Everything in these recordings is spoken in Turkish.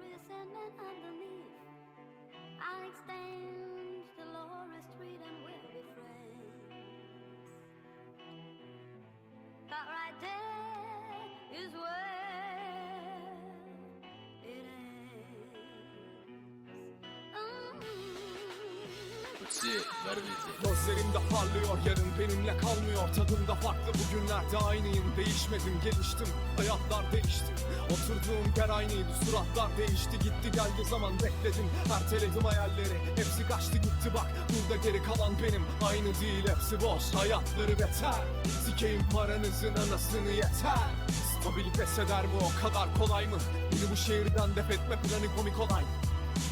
there is underneath. I'll extend. Kutsi ver bizi. Gözlerimde parlıyor yarın benimle kalmıyor. Tadımda farklı bugünlerde aynıyım. Değişmedim geliştim. Hayatlar değişti. Oturduğum yer aynıydı suratlar değişti. Gitti geldi zaman bekledim. Erteledim hayalleri hepsi kaçtı gitti. Bak Burada geri kalan benim. Aynı değil hepsi boş. Hayatları beter. Sikeyim paranızın anasını yeter. Stabil pes eder mi? O kadar kolay mı? Beni bu şehirden def etme planı komik olay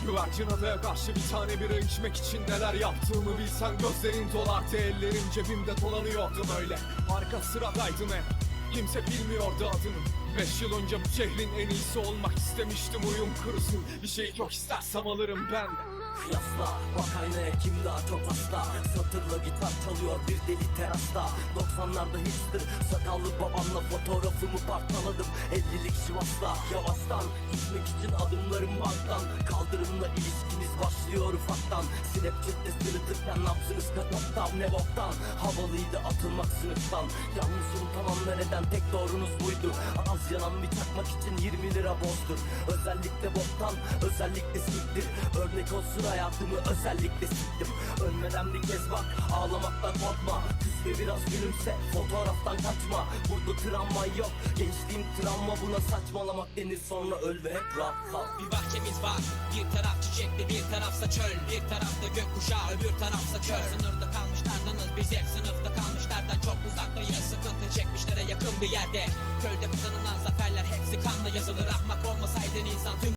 Güvercin adaya karşı bir tane bira içmek için neler yaptığımı bilsen Gözlerin dolardı ellerim cebimde dolanıyordum öyle. Arka sıradaydım hep Kimse bilmiyordu adını. Beş yıl önce bu şehrin en iyisi olmak istemiştim. Uyum kurusun. Bir şeyi çok istersem alırım ben. Kıyasla. Bak aynaya kim daha çok hasta Satırla gitar çalıyor bir deli terasta. 90'larda hipster sakallı babamla fotoğrafımı parçaladım 50'lik Sivas'ta. Yavaştan Gitmek için adımlarım banktan Kaldırımla ilişkiniz başlıyor ufaktan. Snapchat'te sırıtırken nabzınız kataptan Ne boktan. Havalıydı atılmak sınıftan. Yalnızım tamam nereden tek doğrunuz buydu. Az yanan bir çakmak için 20 lira bozdur. Özellikle boktan özellikle siktir. Örnek olsun hayatımı özellikle siktim. Ölmeden bir kez bak ağlamaktan korkma biraz gülümse. Fotoğraftan kaçma Burada travma yok. Gençliğim travma Buna saçmalamak denir. Sonra öl ve hep rahat kal. Bir bahçemiz var. Bir taraf çiçekli bir tarafsa çöl. Bir tarafta gökkuşağı öbür tarafsa çöl. Sınırda kalmışlardanız biz hep sınıfta kalmışlardan. Çok uzaktayız sıkıntı çekmişlere yakın bir yerde. Köyde kazanılan zaferler hepsi kanla yazılır. Ahmak olmasaydın insan tüm